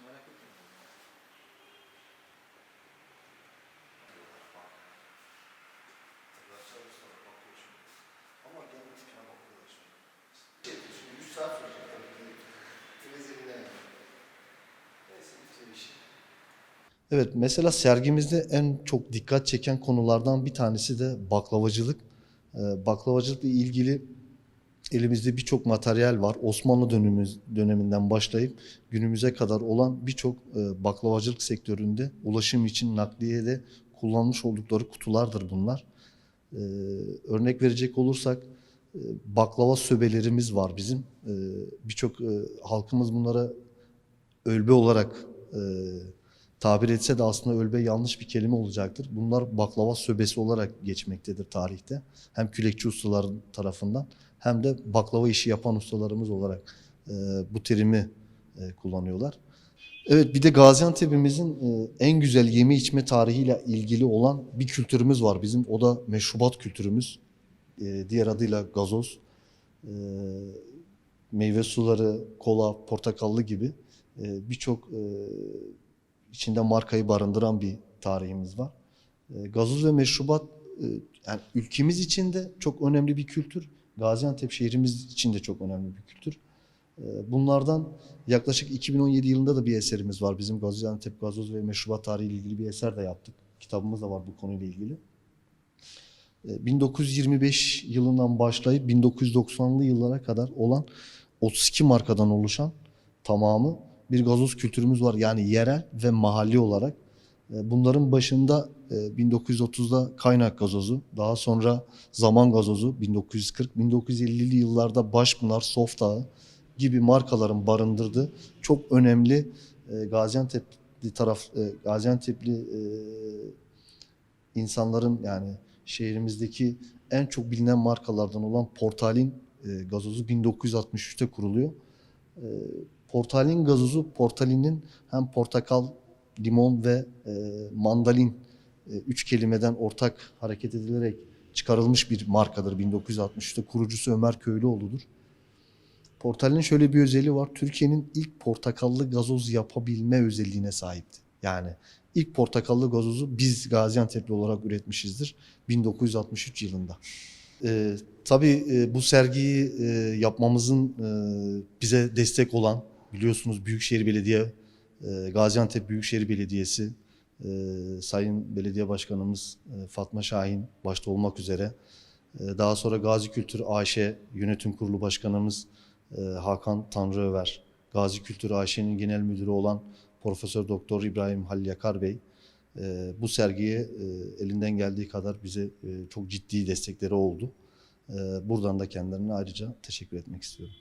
Hiç merak etmeyin. Ama gel tipine bakıyorlar şimdi. Şimdi 100 saat sürecek tabii ki. Neyse bir şey. Evet mesela sergimizde en çok dikkat çeken konulardan bir tanesi de baklavacılık. Ee, baklavacılıkla ilgili elimizde birçok materyal var. Osmanlı dönemimiz, döneminden başlayıp günümüze kadar olan birçok e, baklavacılık sektöründe ulaşım için nakliyede kullanmış oldukları kutulardır bunlar. Ee, örnek verecek olursak e, baklava söbelerimiz var bizim. Ee, birçok e, halkımız bunlara ölbe olarak e, tabir etse de aslında ölbe yanlış bir kelime olacaktır. Bunlar baklava söbesi olarak geçmektedir tarihte. Hem külekçi ustaların tarafından hem de baklava işi yapan ustalarımız olarak e, bu terimi e, kullanıyorlar. Evet bir de Gaziantep'imizin e, en güzel yeme içme tarihiyle ilgili olan bir kültürümüz var bizim. O da meşrubat kültürümüz. E, diğer adıyla gazoz. E, meyve suları, kola, portakallı gibi birçok içinde markayı barındıran bir tarihimiz var. E, gazoz ve meşrubat e, yani ülkemiz için de çok önemli bir kültür. Gaziantep şehrimiz için de çok önemli bir kültür. E, Bunlardan yaklaşık 2017 yılında da bir eserimiz var. Bizim Gaziantep gazoz ve meşrubat tarihi ile ilgili bir eser de yaptık. Kitabımız da var bu konuyla ilgili. E, 1925 yılından başlayıp 1990'lı yıllara kadar olan 32 markadan oluşan tamamı bir gazoz kültürümüz var. Yani yerel ve mahalli olarak. E, Bunların başında e, 1930'da kaynak gazozu, daha sonra zaman gazozu 1940, 1950'li yıllarda Başpınar, Softağı gibi markaların barındırdığı çok önemli e, Gaziantep'li taraf e, Gaziantep'li e, insanların yani şehrimizdeki en çok bilinen markalardan olan Portalin e, gazozu 1963'te kuruluyor. Portalin gazozu Portalin'in hem portakal, limon ve e, mandalin e, üç kelimeden ortak hareket edilerek çıkarılmış bir markadır 1963'te. Kurucusu Ömer Köylüoğlu'dur. Portalin'in şöyle bir özelliği var. Türkiye'nin ilk portakallı gazoz yapabilme özelliğine sahipti. Yani ilk portakallı gazozu biz Gaziantep'li olarak üretmişizdir 1963 yılında. Ee, tabii e, bu sergiyi e, yapmamızın e, bize destek olan biliyorsunuz Büyükşehir Belediye, e, Gaziantep Büyükşehir Belediyesi, e, Sayın Belediye Başkanımız e, Fatma Şahin başta olmak üzere, daha sonra Gazi Kültür AŞ Yönetim Kurulu Başkanımız e, Hakan Tanrıöver, Gazi Kültür AŞ'nin genel müdürü olan Profesör Doktor İbrahim Halil Yakar Bey, bu sergiye elinden geldiği kadar bize çok ciddi destekleri oldu. Buradan da kendilerine ayrıca teşekkür etmek istiyorum.